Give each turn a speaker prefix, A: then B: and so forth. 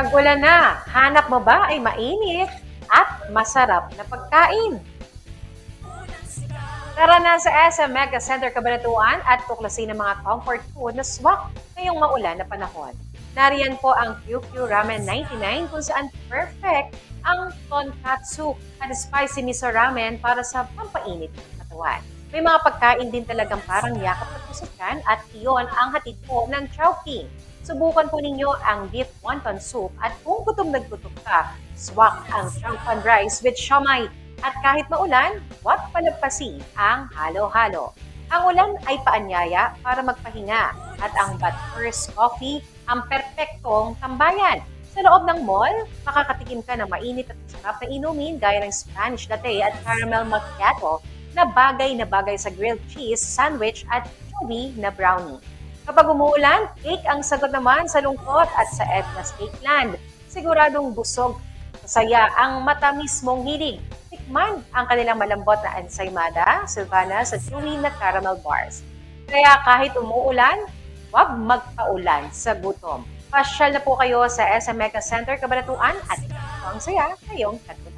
A: Tag-ulan na, hanap mo ba ay mainit at masarap na pagkain? Tara na sa SM Mega Center Cabanatuan at tuklasin ang mga comfort food na swak ngayong maulan na panahon. Nariyan po ang QQ Ramen 99 kung saan perfect ang tonkatsu at spicy miso ramen para sa pampainit ng katawan. May mga pagkain din talagang parang yakap at pusukan at iyon ang hatid po ng Chowking. Subukan po ninyo ang beef wonton soup at kung gutom na gutom ka, swak ang changpan rice with siomai at kahit maulan, huwag palagpasin ang halo-halo. Ang ulan ay paanyaya para magpahinga at ang But First Coffee ang perpektong tambayan. Sa loob ng mall, makakatikim ka ng mainit at masarap na inumin gaya ng Spanish latte at caramel macchiato na bagay na bagay sa grilled cheese, sandwich at chewy na brownie. Kapag umuulan, cake ang sagot naman sa lungkot at sa Edna's Cake Land. Siguradong busog, masaya ang matamis mong hilig. Tikman ang kanilang malambot na ensaymada, Silvana sa chewy na caramel bars. Kaya kahit umuulan, huwag magpaulan sa gutom. Pasyal na po kayo sa SM Mega Center Cabanatuan at ang saya ngayong tatlo